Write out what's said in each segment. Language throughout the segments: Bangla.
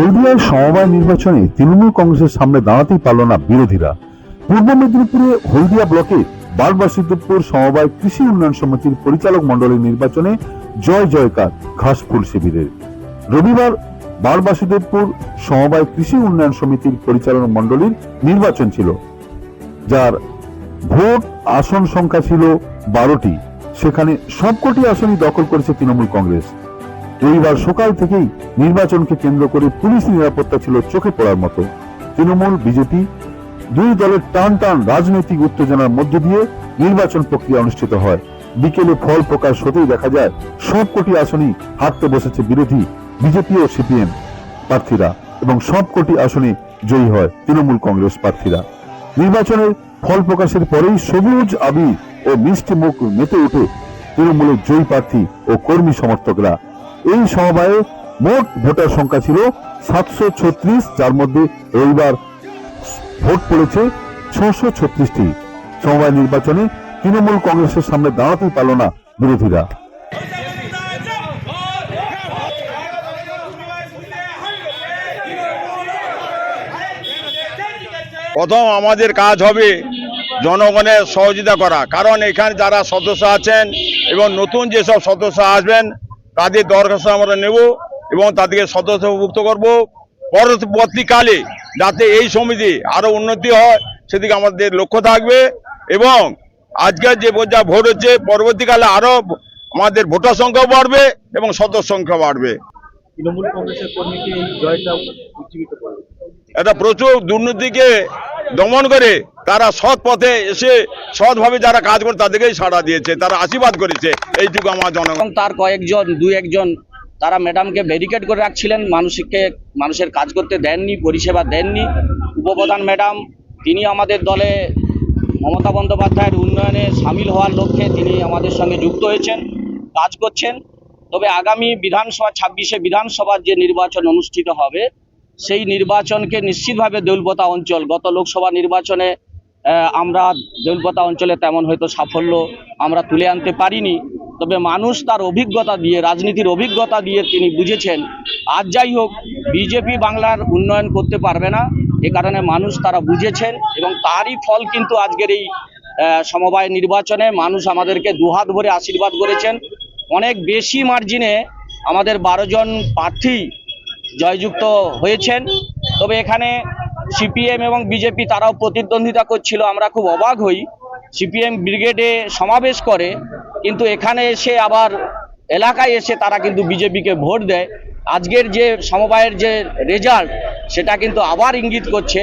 হলদিয়ায় সমবায় নির্বাচনে তৃণমূল কংগ্রেসের সামনে দাঁড়াতেই পারল না বিরোধীরা। পূর্ব মেদিনীপুরে হলদিয়া ব্লকে বারবাসিদ্ধপুর সমবায় কৃষি উন্নয়ন সমিতির পরিচালক মণ্ডলীর নির্বাচনে জয় জয়কার ঘাসফুল শিবিরের। রবিবার বারবাসিদেবপুর সমবায় কৃষি উন্নয়ন সমিতির পরিচালনা মণ্ডলীর নির্বাচন ছিল, যার ভোট আসন সংখ্যা ছিল বারোটি। সেখানে সবকটি আসনই দখল করেছে তৃণমূল কংগ্রেস। রবিবার সকাল থেকেই নির্বাচনকে কেন্দ্র করে পুলিশ নিরাপত্তা ছিল চোখে পড়ার মতো। তৃণমূল, বিজেপি দুই দলের টান টান রাজনৈতিক উত্তেজনার মধ্য দিয়ে নির্বাচন প্রক্রিয়া অনুষ্ঠিত হয়। বিকেলে ফল প্রকাশ হতেই দেখা যায়, সবকটি আসনই হাঁটতে বসেছে বিরোধী বিজেপি ও সিপিএম প্রার্থীরা এবং সবকটি আসনে জয়ী হয় তৃণমূল কংগ্রেস প্রার্থীরা। নির্বাচনের ফল প্রকাশের পরেই সবুজ আবির ও মিষ্টি মুখ মেতে উঠে তৃণমূলের জয়ী প্রার্থী ও কর্মী সমর্থকরা। এই সমবায়ে মোট ভোটার সংখ্যা ছিল সাতশো ছত্রিশ, যার মধ্যে রবিবার ভোট পড়েছে ছশো ছত্রিশটি। সমবায় নির্বাচনে তৃণমূল কংগ্রেসের সামনে দাঁড়াতেই পারল না বিরোধীরা। প্রথম আমাদের কাজ হবে জনগণের সহযোগিতা করা। কারণ এখানে যারা সদস্য আছেন এবং নতুন যেসব সদস্য আসবেন তাদের দরখাস্ত আমরা নেব এবং তাদেরকে সদস্যভুক্ত করব। পরবর্তীকালে যাতে এই সমিতি আরও উন্নতি হয় সেদিকে আমাদের লক্ষ্য থাকবে এবং আজকের যে যা ভোট হচ্ছে পরবর্তীকালে আরও আমাদের ভোটার সংখ্যা বাড়বে এবং সদস্য সংখ্যা বাড়বে। এটা প্রচুর দুর্নীতিকে দমন করে তারা সৎ পথে এসে সৎভাবে যারা কাজ করে তাদেরকেই সাড়া দিয়েছে, তারা আশীর্বাদ করেছে। এইটুকু আমার জনগণ। তার কয়েকজন, দুই একজন, তারা ম্যাডামকে ব্যারিকেড করে রাখছিলেন, মানুষকে, মানুষের কাজ করতে দেননি, পরিষেবা দেননি। উপপ্রধান ম্যাডাম, তিনি আমাদের দলে মমতা বন্দ্যোপাধ্যায়ের উন্নয়নে সামিল হওয়ার লক্ষ্যে তিনি আমাদের সঙ্গে যুক্ত হয়েছেন, কাজ করছেন। তবে আগামী বিধানসভা, ছাব্বিশে বিধানসভার যে নির্বাচন অনুষ্ঠিত হবে সেই নির্বাচনকে নিশ্চিতভাবে দেউলপতা অঞ্চল, গত লোকসভা নির্বাচনে আমরা দেউলপতা অঞ্চলে তেমন হয়তো সাফল্য আমরা তুলে আনতে পারিনি। তবে মানুষ তার অভিজ্ঞতা দিয়ে, রাজনীতির অভিজ্ঞতা দিয়ে তিনি বুঝেছেন, আজ যাই হোক, বিজেপি বাংলার উন্নয়ন করতে পারবে না। এ কারণে মানুষ তারা বুঝেছেন এবং তারই ফল কিন্তু আজকের এই সমবায় নির্বাচনে মানুষ আমাদেরকে দুহাত ভরে আশীর্বাদ করেছেন। অনেক বেশি মার্জিনে আমাদের বারো জন প্রার্থী জয়যুক্ত হয়েছেন। তবে এখানে সিপিএম এবং বিজেপি তারাও প্রতিদ্বন্দ্বিতা করছিল, আমরা খুব অবাক হই। সিপিএম ব্রিগেডে সমাবেশ করে, কিন্তু এখানে এসে আবার এলাকায় এসে তারা কিন্তু বিজেপিকে ভোট দেয়। আজকের যে সমবায়ের যে রেজাল্ট সেটা কিন্তু আবার ইঙ্গিত করছে।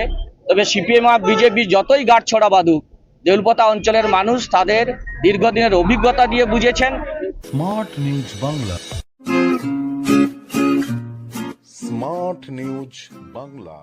তবে সিপিএম আর বিজেপি যতই গাঁটছড়া বাঁধুক, দেউলপতা অঞ্চলের মানুষ তাদের দীর্ঘদিনের অভিজ্ঞতা দিয়ে বুঝেছেন। Smart news Bangla. Smart news Bangla